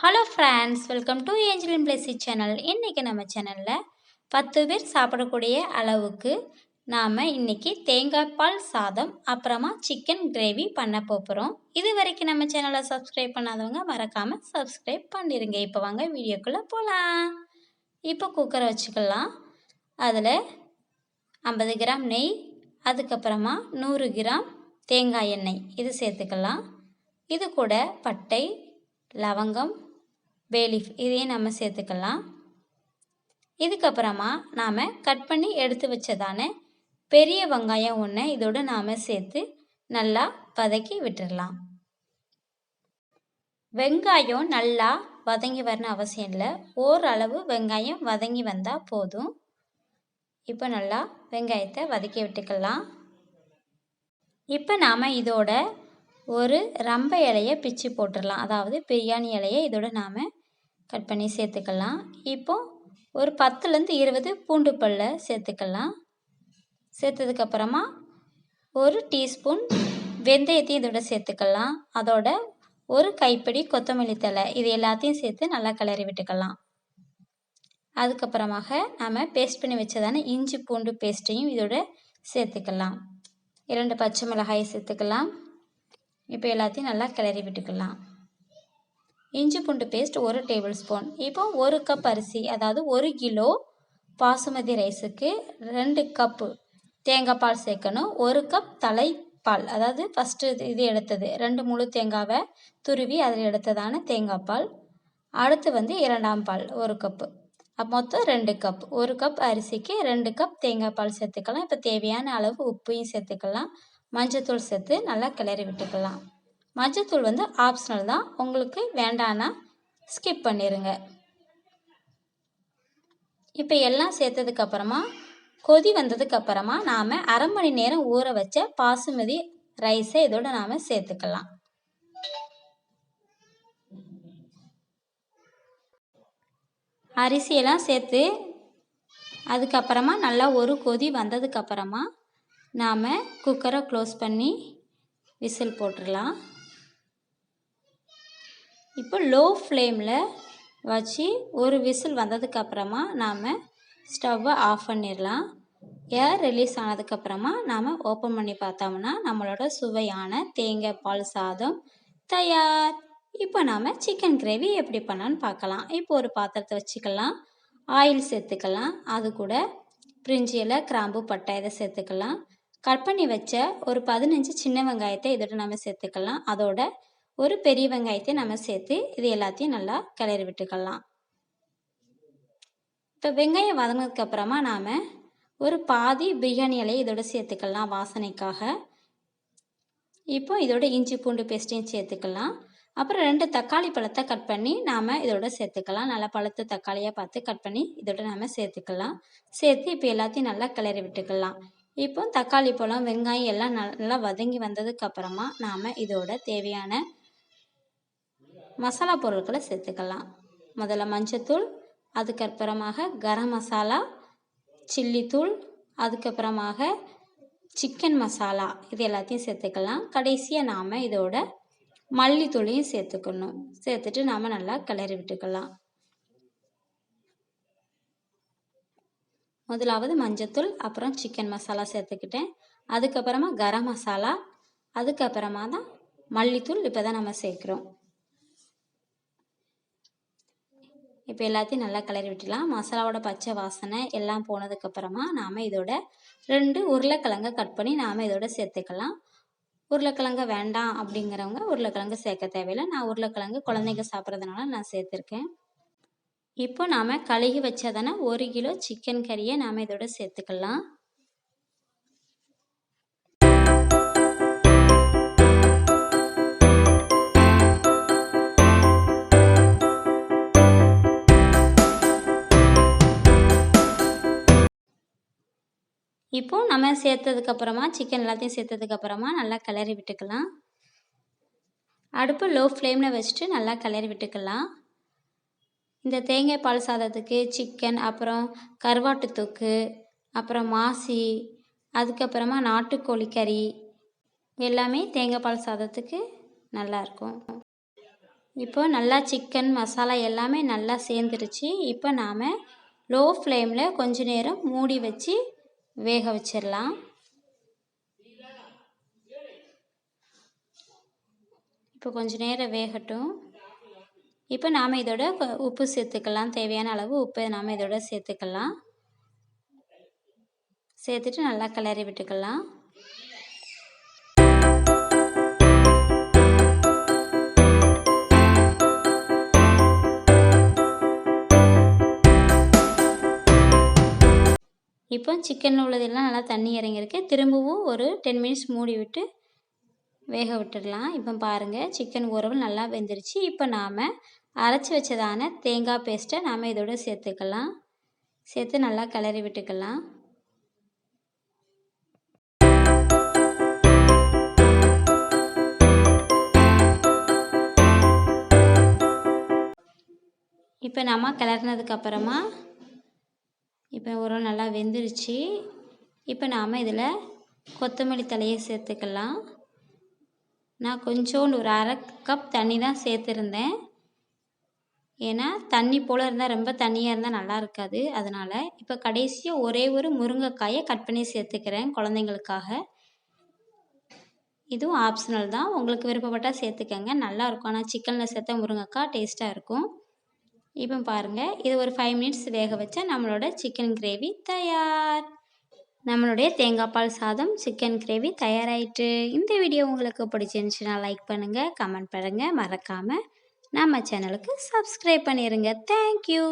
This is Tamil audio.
Hello friends welcome to Angeline Blessy channel இன்றைக்கி நம்ம சேனலில் பத்து பேர் சாப்பிடக்கூடிய அளவுக்கு நாம் இன்றைக்கி தேங்காய் பால் சாதம் அப்புறமா சிக்கன் கிரேவி பண்ண போகிறோம் இது வரைக்கும் நம்ம சேனலை சப்ஸ்கிரைப் பண்ணாதவங்க மறக்காமல் சப்ஸ்கிரைப் பண்ணிடுங்க இப்போ வாங்க வீடியோக்குள்ளே போகலாம் இப்போ குக்கரை வச்சுக்கலாம். அதில் ஐம்பது கிராம் நெய் அதுக்கப்புறமா நூறு கிராம் தேங்காய் எண்ணெய். இது சேர்த்துக்கலாம். இது கூட பட்டை லவங்கம் பேலீஃப் இதையும் நம்ம சேர்த்துக்கலாம். இதுக்கப்புறமா நாம் கட் பண்ணி எடுத்து வச்சதான பெரிய வெங்காயம் ஒன்று இதோடு நாம் சேர்த்து நல்லா வதக்கி விட்டுடலாம் வெங்காயம் நல்லா வதங்கி வரணும் அவசியம் இல்லை. ஓரளவு வெங்காயம் வதங்கி வந்தால் போதும். இப்போ நல்லா வெங்காயத்தை வதக்கி விட்டுக்கலாம். இப்போ நாம் இதோட ஒரு ரம்ப இலையை பிச்சு போட்டுடலாம் அதாவது பிரியாணி இலையை இதோட நாம் கட் பண்ணி சேர்த்துக்கலாம். இப்போது ஒரு பத்துலேருந்து இருபது பூண்டு பல்ல சேர்த்துக்கலாம் சேர்த்ததுக்கப்புறமா ஒரு டீஸ்பூன் வெந்தயத்தையும் இதோட சேர்த்துக்கலாம். அதோட ஒரு கைப்பிடி கொத்தமல்லி தலை இது எல்லாத்தையும் சேர்த்து நல்லா கிளறி விட்டுக்கலாம். அதுக்கப்புறமாக நாம் பேஸ்ட் பண்ணி வச்சதான இஞ்சி பூண்டு பேஸ்ட்டையும் இதோட சேர்த்துக்கலாம். இரண்டு பச்சை மிளகாயை சேர்த்துக்கலாம். இப்போ எல்லாத்தையும் நல்லா கிளறி விட்டுக்கலாம். இஞ்சி பூண்டு பேஸ்ட் ஒரு டேபிள் ஸ்பூன் இப்போ ஒரு கப் அரிசி அதாவது ஒரு கிலோ பாசுமதி ரைஸுக்கு ரெண்டு கப்பு தேங்காய் பால் சேர்க்கணும். ஒரு கப் தலைப்பால் அதாவது ஃபஸ்ட்டு இது எடுத்தது. ரெண்டு முழு தேங்காவை துருவி அதில் எடுத்ததான தேங்காய் பால். அடுத்து வந்து இரண்டாம் பால் ஒரு கப்பு மொத்தம் ரெண்டு கப் ஒரு கப் அரிசிக்கு ரெண்டு கப் தேங்காய் பால் சேர்த்துக்கலாம். இப்போ தேவையான அளவு உப்பையும் சேர்த்துக்கலாம். மஞ்சத்தூள் சேர்த்து நல்லா கிளறி விட்டுக்கலாம். மஞ்சத்தூள் வந்து ஆப்ஷனல் தான். உங்களுக்கு வேண்டான்னா ஸ்கிப் பண்ணிடுங்க இப்போ எல்லாம் சேர்த்ததுக்கப்புறமா கொதி வந்ததுக்கப்புறமா நாம் அரை மணி நேரம் ஊற வச்ச பாசுமதி ரைஸை இதோட நாம் சேர்த்துக்கலாம். அரிசியெல்லாம் சேர்த்து அதுக்கப்புறமா நல்லா ஒரு கொதி வந்ததுக்கப்புறமா நாம் குக்கரை க்ளோஸ் பண்ணி விசில் போட்டுடலாம். இப்போ லோ ஃப்ளேமில் வச்சு ஒரு விசில் வந்ததுக்கப்புறமா நாம் ஸ்டவ்வை ஆஃப் பண்ணிடலாம். ஏர் ரிலீஸ் ஆனதுக்கப்புறமா நாம் ஓப்பன் பண்ணி பார்த்தோம்னா நம்மளோட சுவையான தேங்காய் பால் சாதம் தயார். இப்போ நாம் சிக்கன் கிரேவி எப்படி பண்ணலான்னு பார்க்கலாம். இப்போ ஒரு பாத்திரத்தை வச்சுக்கலாம். ஆயில் சேர்த்துக்கலாம். அது கூட பிரிஞ்சி இலை கிராம்பு பட்டை இதை சேர்த்துக்கலாம். கட் பண்ணி வச்ச ஒரு பதினஞ்சு சின்ன வெங்காயத்தை இதோட நம்ம சேர்த்துக்கலாம். அதோட ஒரு பெரிய வெங்காயத்தை நம்ம சேர்த்து இது எல்லாத்தையும் நல்லா கிளறி விட்டுக்கலாம். இப்போ வெங்காயம் வதங்கினதுக்கப்புறமா நாம் ஒரு பாதி பிரியாணி இலையை இதோட சேர்த்துக்கலாம் வாசனைக்காக. இப்போ இதோட இஞ்சி பூண்டு பேஸ்ட்டையும் சேர்த்துக்கலாம். அப்புறம் ரெண்டு தக்காளி பழத்தை கட் பண்ணி நாம் இதோட சேர்த்துக்கலாம். நல்லா பழுத்த தக்காளியாக பார்த்து கட் பண்ணி இதோட நாம் சேர்த்துக்கலாம். சேர்த்து இப்போ எல்லாத்தையும் நல்லா கிளறி விட்டுக்கலாம். இப்போ தக்காளி பழம் வெங்காயம் எல்லாம் நல்லா வதங்கி வந்ததுக்கப்புறமா நாம் இதோட தேவையான மசாலா பொருட்களை சேர்த்துக்கலாம். முதல்ல மஞ்சத்தூள் அதுக்கப்புறமாக கரம் மசாலா சில்லித்தூள் அதுக்கப்புறமாக சிக்கன் மசாலா இது எல்லாத்தையும் சேர்த்துக்கலாம். கடைசியாக நாம் இதோட மல்லித்தூளையும் சேர்த்துக்கணும். சேர்த்துட்டு நாம் நல்லா கிளறி விட்டுக்கலாம். முதலாவது மஞ்சத்தூள் அப்புறம் சிக்கன் மசாலா சேர்த்துக்கிட்டேன். அதுக்கப்புறமா கரம் மசாலா அதுக்கப்புறமா தான் மல்லித்தூள் இப்போ தான் நம்ம சேர்க்குறோம். இப்போ எல்லாத்தையும் நல்லா கிளறி விட்டுலாம் மசாலாவோட பச்சை வாசனை எல்லாம் போனதுக்கப்புறமா நாம் இதோட ரெண்டு உருளைக்கிழங்கை கட் பண்ணி நாம் இதோட சேர்த்துக்கலாம். உருளைக்கிழங்கு வேண்டாம் அப்படிங்கிறவங்க உருளைக்கிழங்கு சேர்க்க தேவையில்லை. நான் உருளைக்கிழங்கு குழந்தைங்க சாப்பிட்றதுனால நான் சேர்த்துருக்கேன். இப்போ நாம் கழுகி வச்சதானே ஒரு கிலோ சிக்கன் கறியை நாம் இதோட சேர்த்துக்கலாம். இப்போது நம்ம சேர்த்ததுக்கப்புறமா சிக்கன் எல்லாத்தையும் சேர்த்ததுக்கப்புறமா நல்லா கிளறி விட்டுக்கலாம். அடுப்பு லோ ஃப்ளேமில் வச்சுட்டு நல்லா கிளறி விட்டுக்கலாம். இந்த தேங்காய் பால் சாதத்துக்கு சிக்கன் அப்புறம் கருவாட்டு தொக்கு அப்புறம் மாசி அதுக்கப்புறமா நாட்டுக்கோழி கறி எல்லாமே தேங்காய் பால் சாதத்துக்கு நல்லாயிருக்கும் இப்போ நல்லா சிக்கன் மசாலா எல்லாமே நல்லா சேர்ந்துருச்சு. இப்போ நாம் லோ ஃப்ளேமில் கொஞ்ச நேரம் மூடி வச்சு வேக வச்சிடலாம் இப்போ கொஞ்ச நேரம் வேகட்டும். இப்போ நாம் இதோட உப்பு சேர்த்துக்கலாம். தேவையான அளவு உப்பை நாம் இதோட சேர்த்துக்கலாம். சேர்த்துட்டு நல்லா கிளறி விட்டுக்கலாம். இப்போ சிக்கன் உள்ளதெல்லாம் நல்லா தண்ணி இறங்கியிருக்கு. திரும்பவும் ஒரு டென் மினிட்ஸ் மூடி விட்டு வேக விட்டுடலாம். இப்போ பாருங்கள் சிக்கன் உறவு நல்லா வெந்துருச்சு. இப்போ நாம் அரைச்சி வச்சதான தேங்காய் பேஸ்ட்டை நாம் இதோட சேர்த்துக்கலாம். சேர்த்து நல்லா கிளறி விட்டுக்கலாம். இப்போ நம்ம கிளறினதுக்கப்புறமா இப்போ உரம் நல்லா வெந்துருச்சு. இப்போ நாம் இதில் கொத்தமல்லி தலையை சேர்த்துக்கலாம். நான் கொஞ்சோண்டு ஒரு அரை கப் தண்ணி தான் சேர்த்துருந்தேன். ஏன்னா தண்ணி போல் இருந்தால் ரொம்ப தண்ணியாக இருந்தால் நல்லா இருக்காது. அதனால் இப்போ கடைசியாக ஒரே ஒரு முருங்கைக்காயை கட் பண்ணி சேர்த்துக்கிறேன் குழந்தைங்களுக்காக. இதுவும் ஆப்ஷனல் தான். உங்களுக்கு விருப்பப்பட்டால் சேர்த்துக்கங்க. நல்லாயிருக்கும் ஆனால் சிக்கனில் சேர்த்தா முருங்கைக்காய் டேஸ்ட்டாக இருக்கும். இப்போ பாருங்கள் இது ஒரு ஃபைவ் மினிட்ஸ் வேக வச்சா நம்மளோட சிக்கன் கிரேவி தயார். நம்மளுடைய தேங்காய் பால் சாதம் சிக்கன் கிரேவி தயாராகிட்டு இந்த வீடியோ உங்களுக்கு பிடிச்சிருந்துச்சுன்னா லைக் பண்ணுங்கள் கமெண்ட் பண்ணுங்கள் மறக்காமல் நம்ம சேனலுக்கு சப்ஸ்கிரைப் பண்ணிடுங்க தேங்க்யூ